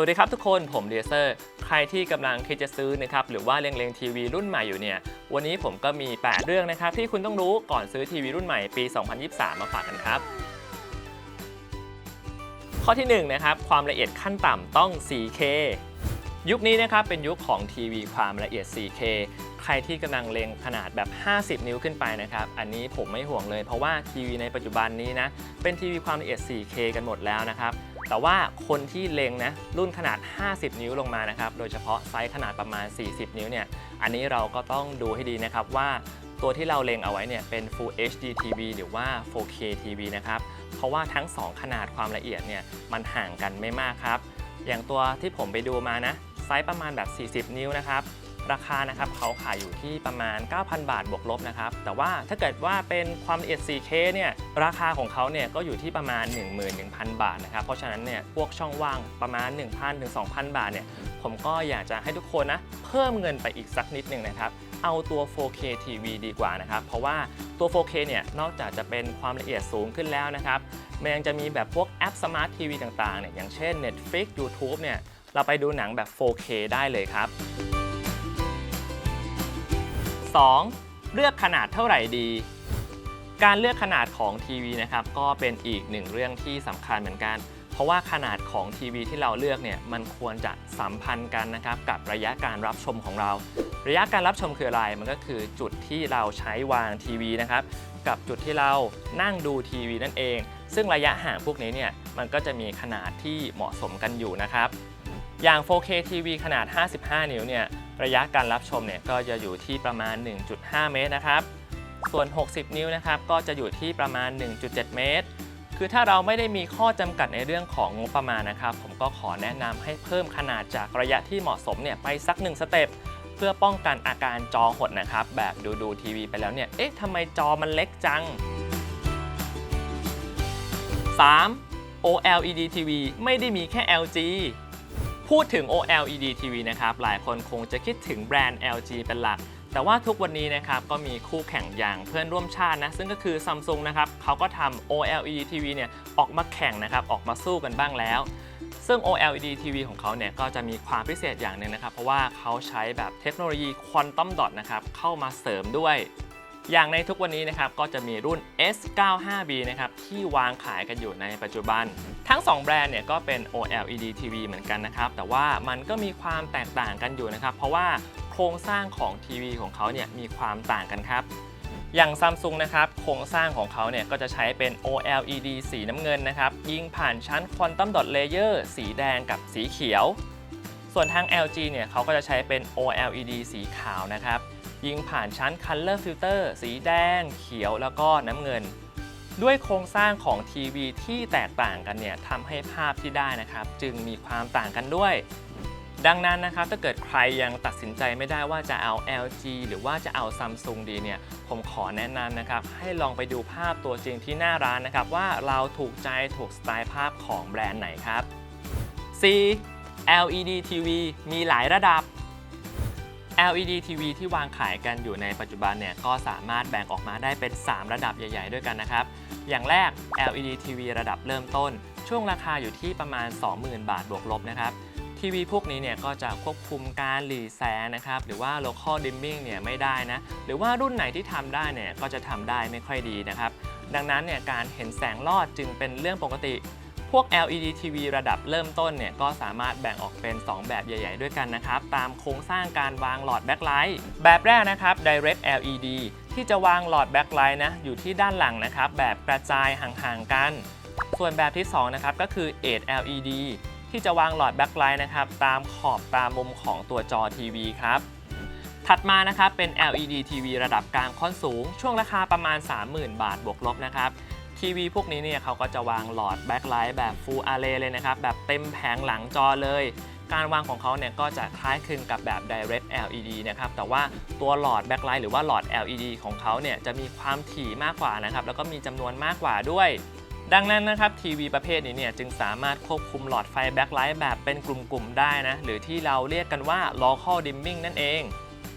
วัสดีครับทุกคนผมเดเซอร์ใครที่กำลังคิดจะซื้อนะครับหรือว่าเล็งๆทีวีรุ่นใหม่อยู่เนี่ยวันนี้ผมก็มี 8 เรื่องนะครับที่คุณต้องรู้ก่อนซื้อทีวีรุ่นใหม่ปี 2023 มาฝากกันครับ ข้อที่1นะครับความละเอียดขั้นต่ำต้อง 4K ยุคนี้นะครับเป็นยุคของทีวีความละเอียด 4K ใครที่กำลังเล็งขนาดแบบ 50 นิ้วขึ้นไปนะครับ อันนี้ผมไม่ห่วงเลยเพราะว่าทีวีในปัจจุบันนี้นะ เป็นทีวีความละเอียด 4K กันหมดแล้วนะครับ แต่ว่าคนที่เล็งนะรุ่นขนาด 50 นิ้วลงมานะครับ โดยเฉพาะไซส์ขนาดประมาณ 40 นิ้วเนี่ย อันนี้เราก็ต้องดูให้ดีนะครับว่าตัวที่เราเล็งเอาไว้เนี่ยเป็น Full HD TV หรือว่า 4K TV นะครับ เพราะว่าทั้ง 2 ขนาดความละเอียดเนี่ยมันห่างกันไม่มากครับ อย่างตัวที่ผมไปดูมานะไซส์ประมาณแบบ 40 นิ้วนะครับ ราคานะครับเขาขายอยู่ที่ประมาณ 9,000 บาทบวกลบนะครับแต่ว่าถ้าเกิดว่าเป็นความละเอียด 4K เนี่ยราคาของเขาเนี่ยก็อยู่ที่ประมาณ 11,000 บาทนะครับเพราะฉะนั้นเนี่ยพวกช่องว่างประมาณ 1,000ถึง2,000 บาทเนี่ยผมก็อยากจะให้ทุกคนนะเพิ่มเงินไปอีกสักนิดหนึ่งนะครับเอาตัว 4K TV ดีกว่านะครับ เพราะว่าตัว 4K เนี่ย นอกจากจะเป็นความละเอียดสูงขึ้นแล้วนะครับ มันยังจะมีแบบพวกแอป Smart TV ต่างๆ เนี่ย อย่างเช่น Netflix YouTube เนี่ย เราไปดูหนังแบบ 4K ได้เลยครับ 2. เลือกขนาดเท่าไหร่ดี การเลือกขนาดของทีวีนะครับก็เป็นอีกหนึ่งเรื่องที่สำคัญเหมือนกัน เพราะว่าขนาดของทีวีที่เราเลือกเนี่ยมันควรจะสัมพันธ์กันนะครับกับระยะการรับชมของเรา ระยะการรับชมคืออะไรมันก็คือจุดที่เราใช้วางทีวีนะครับกับจุดที่เรานั่งดูทีวีนั่นเอง ซึ่งระยะห่างพวกนี้เนี่ยมันก็จะมีขนาดที่เหมาะสมกันอยู่นะครับอย่าง 4K TV ขนาด 55 นิ้วเนี่ย ระยะการรับชมเนี่ยก็จะอยู่ที่ประมาณ 1.5 เมตรนะครับ ส่วน 60 นิ้วนะครับก็จะอยู่ที่ประมาณ 1.7 เมตร คือถ้าเราไม่ได้มีข้อจำกัดในเรื่องของงบประมาณนะครับ ผมก็ขอแนะนำให้เพิ่มขนาดจากระยะที่เหมาะสมเนี่ยไปสัก 1 สเต็ปเพื่อป้องกันอาการจอหดนะครับ แบบดูดูทีวีไปแล้วเนี่ย เอ๊ะทำไมจอมันเล็กจัง 3. OLED TV ไม่ได้มีแค่ LG พูดถึง OLED TV นะครับ หลายคนคงจะคิดถึงแบรนด์ LG เป็นหลัก แต่ว่าทุกวันนี้นะครับก็มีคู่แข่งอย่างเพื่อนร่วมชาตินะ ซึ่งก็คือ Samsung นะครับเขาก็ทำ OLED TV เนี่ยออกมาแข่งนะครับ ออกมาสู้กันบ้างแล้ว ซึ่ง OLED TV ของเขาเนี่ยก็จะมีความพิเศษอย่างหนึ่งนะครับ เพราะว่าเขาใช้แบบเทคโนโลยีควอนตัมดอทนะครับเข้ามาเสริมด้วยอย่างในทุกวันนี้นะครับก็จะมีรุ่น S95B นะครับที่วางขายกันอยู่ในปัจจุบัน ทั้ง 2 แบรนด์เนี่ยก็เป็น OLED TV เหมือนกันนะครับ แต่ว่ามันก็มีความแตกต่างกันอยู่นะครับ เพราะว่าโครงสร้างของทีวีของเขาเนี่ยมีความต่างกันครับ อย่างซัมซุงนะครับ โครงสร้างของเขาเนี่ยก็จะใช้เป็น OLED สีน้ำเงินนะครับ ยิงผ่านชั้นควอนตัมดอทเลเยอร์สีแดงกับสีเขียว ส่วนทาง LG เนี่ยเขาก็จะใช้เป็น OLED สีขาวนะครับ ยิงผ่านชั้น Color Filter สีแดง เขียวแล้วก็น้ำเงิน ด้วยโครงสร้างของทีวีที่แตกต่างกันเนี่ยทำให้ภาพที่ได้นะครับ จึงมีความต่างกันด้วย ดังนั้นนะครับถ้าเกิดใครยังตัดสินใจไม่ได้ว่าจะเอา LG หรือว่าจะเอา Samsung ดีเนี่ยผมขอแนะนำนะครับ ให้ลองไปดูภาพตัวจริงที่หน้าร้านนะครับ ว่าเราถูกใจถูกสไตล์ภาพของแบรนด์ไหนครับ C LED TV มีหลายระดับ LED TV ที่วางขายกันอยู่ในปัจจุบันเนี่ยก็สามารถแบ่งออกมาได้เป็น 3 ระดับใหญ่ ๆ ด้วยกันนะครับ อย่างแรก LED TV ระดับเริ่มต้น ช่วงราคาอยู่ที่ประมาณ 20,000 บาทบวกลบนะครับทีวีพวกนี้เนี่ยก็จะควบคุมการหลีแสงนะครับหรือว่า local dimming เนี่ยไม่ได้นะหรือว่ารุ่นไหนที่ทำได้เนี่ยก็จะทำได้ไม่ค่อยดีนะครับ ดังนั้นเนี่ยการเห็นแสงลอดจึงเป็นเรื่องปกติ พวก LED TV ระดับเริ่มต้นเนี่ยก็สามารถแบ่งออกเป็น 2 แบบใหญ่ ๆ ด้วยกันนะครับ ตามโครงสร้างการวางหลอดแบ็คไลท์แบบแรกนะครับ Direct LED ที่จะวางหลอดแบ็คไลท์นะอยู่ที่ด้านหลังนะครับ แบบกระจายห่างๆกัน ส่วนแบบที่2นะครับก็คือ Edge LED ที่จะวางหลอดแบ็คไลท์นะครับตามขอบตามมุมของตัวจอทีวีครับถัดมานะครับเป็น LED TV ระดับกลางค่อนสูง ช่วงราคาประมาณ 30,000 บาทบวกลบนะครับ ทีวีพวกนี้เนี่ยเขาก็จะวางหลอดแบ็คไลท์แบบ Full Array เลยนะครับ แบบเต็มแผงหลังจอเลย การวางของเขาเนี่ยก็จะคล้ายคลึงกับแบบ Direct LED นะครับ แต่ว่าตัวหลอดแบ็คไลท์หรือว่าหลอด LED ของเขาเนี่ยจะมีความถี่มากกว่านะครับ แล้วก็มีจำนวนมากกว่าด้วยดังนั้นนะครับทีวีประเภทนี้เนี่ยจึงสามารถควบคุมหลอดไฟแบ็คไลท์แบบเป็นกลุ่มๆได้นะ หรือที่เราเรียกกันว่า local dimming นั่นเอง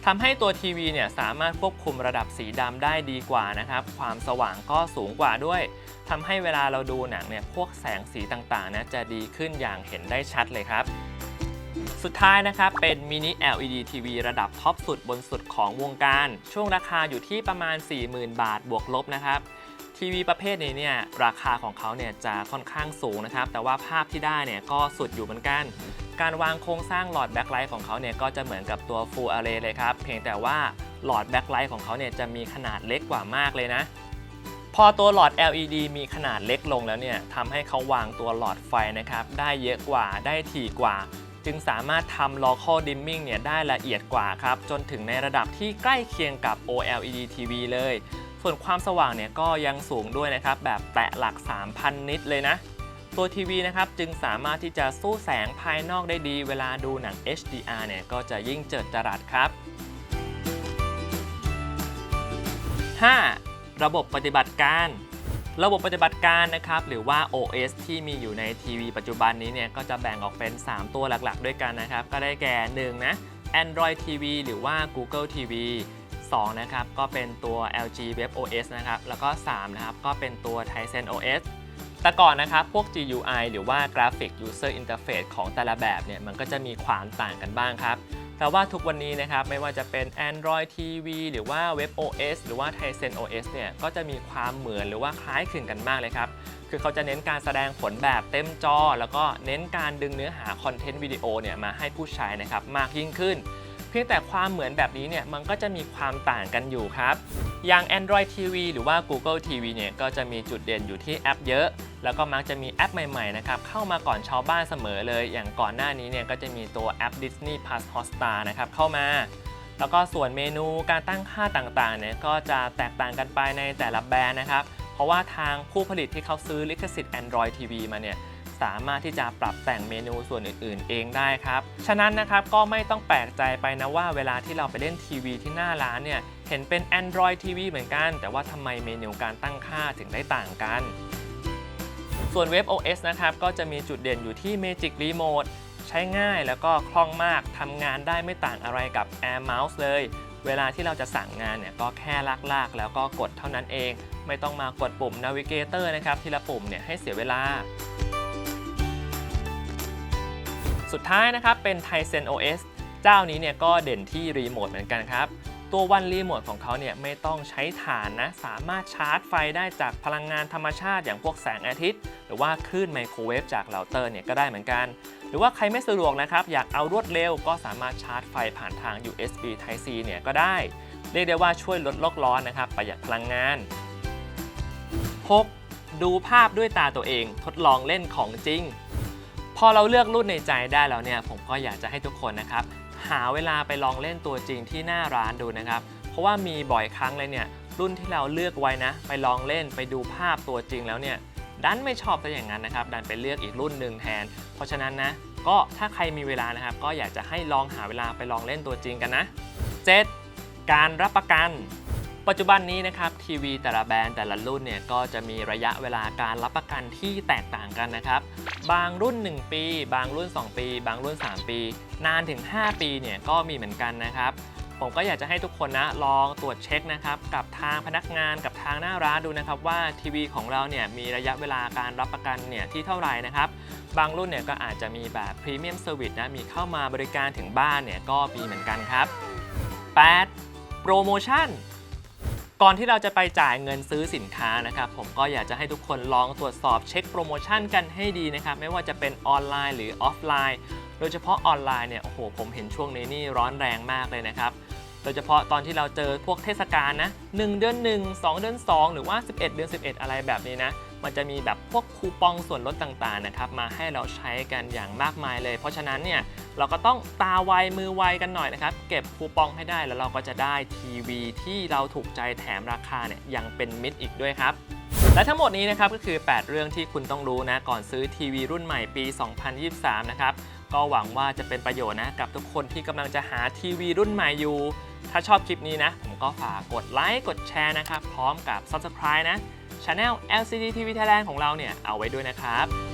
ทำให้ตัวทีวีเนี่ยสามารถควบคุมระดับสีดำได้ดีกว่านะครับความสว่างก็สูงกว่าด้วยทำให้เวลาเราดูหนังเนี่ยพวกแสงสีต่างๆนะจะดีขึ้นอย่างเห็นได้ชัดเลยครับ สุดท้ายนะครับเป็นมินิ LED TV ระดับท็อปสุดบนสุดของวงการ ช่วงราคาอยู่ที่ประมาณ 40,000 บาทบวกลบนะครับ ทีวีประเภทนี้เนี่ยราคาของเขาเนี่ยจะค่อนข้างสูงนะครับ แต่ว่าภาพที่ได้เนี่ยก็สุดอยู่เหมือนกัน การวางโครงสร้างหลอดแบ็คไลท์ของเขาเนี่ยก็จะเหมือนกับตัว Full Array เลยครับ เพียงแต่ว่าหลอดแบ็คไลท์ของเขาเนี่ยจะมีขนาดเล็กกว่ามากเลยนะ พอตัวหลอด LED มีขนาดเล็กลงแล้วเนี่ยทำให้เขาวางตัวหลอดไฟนะครับได้เยอะกว่าได้ถี่กว่าจึงสามารถทำ local dimming เนี่ยได้ละเอียดกว่าครับ จนถึงในระดับที่ใกล้เคียงกับ OLED TV เลย ส่วนความสว่างเนี่ยก็ยังสูงด้วยนะครับ แบบแตะหลัก 3,000 นิตเลยนะ ตัวทีวีนะครับจึงสามารถที่จะสู้แสงภายนอกได้ดี เวลาดูหนัง HDR เนี่ยก็จะยิ่งเจิดจรัสครับ 5. ระบบปฏิบัติการ ระบบปฏิบัติการนะครับหรือว่า OS ที่มีอยู่ในทีวีปัจจุบันนี้เนี่ยก็จะแบ่งออกเป็น 3 ตัวหลักๆ ด้วยกันนะครับ ก็ได้แก่1นะ Android TV หรือว่า Google TV 2 นะครับ ก็เป็นตัว LG Web OS นะครับ แล้วก็ 3 นะครับ ก็เป็นตัว Tizen OS แต่ก่อนนะครับ พวก GUI หรือว่า Graphic User Interface ของแต่ละแบบเนี่ย มันก็จะมีความต่างกันบ้างครับแต่ว่าทุกวันนี้นะครับ ไม่ว่าจะเป็น Android TV หรือว่า Web OS หรือว่า Tizen OS เนี่ย ก็จะมีความเหมือนหรือว่าคล้ายคลึงกันมากเลยครับ คือเขาจะเน้นการแสดงผลแบบเต็มจอ แล้วก็เน้นการดึงเนื้อหาคอนเทนต์วิดีโอเนี่ยมาให้ผู้ใช้นะครับมากยิ่งขึ้น เพียงแต่ความเหมือนแบบนี้เนี่ยมันก็จะมีความต่างกันอยู่ครับ อย่าง Android TV หรือว่า Google TV เนี่ยก็จะมีจุดเด่นอยู่ที่แอปเยอะ แล้วก็มักจะมีแอปใหม่ๆนะครับเข้ามาก่อนชาวบ้านเสมอเลย อย่างก่อนหน้านี้เนี่ยก็จะมีตัวแอป Disney Plus Hotstar นะครับเข้ามา แล้วก็ส่วนเมนูการตั้งค่าต่างๆเนี่ยก็จะแตกต่างกันไปในแต่ละแบรนด์นะครับ เพราะว่าทางผู้ผลิตที่เขาซื้อลิขสิทธิ์ Android TV มาเนี่ย สามารถที่จะปรับแต่งเมนูส่วนอื่นๆ เองได้ครับ ฉะนั้นนะครับก็ไม่ต้องแปลกใจไปนะว่าเวลาที่เราไปเล่นทีวีที่หน้าร้านเนี่ยเห็นเป็น Android TV เหมือนกัน แต่ว่าทำไมเมนูการตั้งค่าถึงได้ต่างกัน ส่วนเว็บ OS นะครับก็จะมีจุดเด่นอยู่ที่ Magic Remote ใช้ง่ายแล้วก็คล่องมากทำงานได้ไม่ต่างอะไรกับ Air Mouse เลย เวลาที่เราจะสั่งงานเนี่ยก็แค่ลากๆ แล้วก็กดเท่านั้นเอง ไม่ต้องมากดปุ่ม Navigator นะครับทีละปุ่มเนี่ยให้เสียเวลา สุดท้ายนะครับเป็น Tizen OS เจ้านี้เนี่ยก็เด่นที่รีโมทเหมือนกันครับ ตัววันรีโมทของเขาเนี่ยไม่ต้องใช้ถ่านนะ สามารถชาร์จไฟได้จากพลังงานธรรมชาติอย่างพวกแสงอาทิตย์ หรือว่าคลื่นไมโครเวฟจากเราเตอร์เนี่ยก็ได้เหมือนกัน หรือว่าใครไม่สะดวกนะครับ อยากเอารวดเร็วก็สามารถชาร์จไฟผ่านทาง USB Type C เนี่ยก็ได้ เรียกได้ว่าช่วยลดโลกร้อนนะครับประหยัดพลังงาน 6. ดูภาพด้วยตาตัวเองทดลองเล่นของจริง อเราเลือกรุ่นในใจได้แล้วเนี่ยผมก็อยากจะให้ทุกคนนะครับหาเวลาไปลองเล่นตัวจริงที่หน้าร้านดูนะครับ เพราะว่ามีบ่อยครั้งเลยเนี่ยรุ่นที่เราเลือกไว้นะ ไปลองเล่นไปดูภาพตัวจริงแล้วเนี่ยดันไม่ชอบซะอย่างนั้นนะครับ ดันไปเลือกอีกรุ่นหนึ่งแทน เพราะฉะนั้นนะก็ถ้าใครมีเวลานะครับ ก็อยากจะให้ลองหาเวลาไปลองเล่นตัวจริงกันนะ 7. การรับประกัน ปัจจุบันนี้นะครับทีวีแต่ละแบรนด์แต่ละรุ่นเนี่ยก็จะมีระยะเวลาการรับประกันที่แตกต่างกันนะครับ บางรุ่น 1 ปี บางรุ่น 2 ปี บางรุ่น 3 ปี นานถึง 5 ปีเนี่ยก็มีเหมือนกันนะครับ ผมก็อยากจะให้ทุกคนนะลองตรวจเช็คนะครับกับทางพนักงานกับทางหน้าร้านดูนะครับว่าทีวีของเราเนี่ยมีระยะเวลาการรับประกันเนี่ยที่เท่าไหร่นะครับบางรุ่นเนี่ยก็อาจจะมีแบบพรีเมียมเซอร์วิสนะมีเข้ามาบริการถึงบ้านเนี่ยก็มีเหมือนกันครับ 8. โปรโมชั่น ก่อนที่เราจะไปจ่ายเงินซื้อสินค้านะครับ ผมก็อยากจะให้ทุกคนลองตรวจสอบเช็คโปรโมชั่นกันให้ดีนะครับ ไม่ว่าจะเป็นออนไลน์หรือออฟไลน์ โดยเฉพาะออนไลน์เนี่ยโอ้โหผมเห็นช่วงนี้นี่ร้อนแรงมากเลยนะครับโดยเฉพาะตอนที่เราเจอพวกเทศกาลนะ1เดือน 1 2 เดือน 2 หรือว่า 11 เดือน 11 อะไรแบบนี้นะ มันจะมีแบบพวกคูปองส่วนลดต่างๆนะครับมาให้เราใช้กันอย่างมากมายเลย เพราะฉะนั้นเนี่ย เราก็ต้องตาไวมือไวกันหน่อยนะครับ เก็บคูปองให้ได้แล้วเราก็จะได้ทีวีที่เราถูกใจแถมราคาเนี่ยยังเป็นมิตรอีกด้วยครับและทั้งหมดนี้นะครับก็คือ 8 เรื่องที่คุณต้องรู้นะก่อนซื้อทีวีรุ่นใหม่ปี 2023 นะครับก็หวังว่าจะเป็นประโยชน์นะกับทุกคนที่กำลังจะหาทีวีรุ่นใหม่อยู่ ถ้าชอบคลิปนี้นะ ผมก็ฝากกดไลค์กดแชร์นะครับ พร้อมกับ Subscribe นะ Channel LCD TV Thailand ของเราเนี่ยเอาไว้ด้วยนะครับ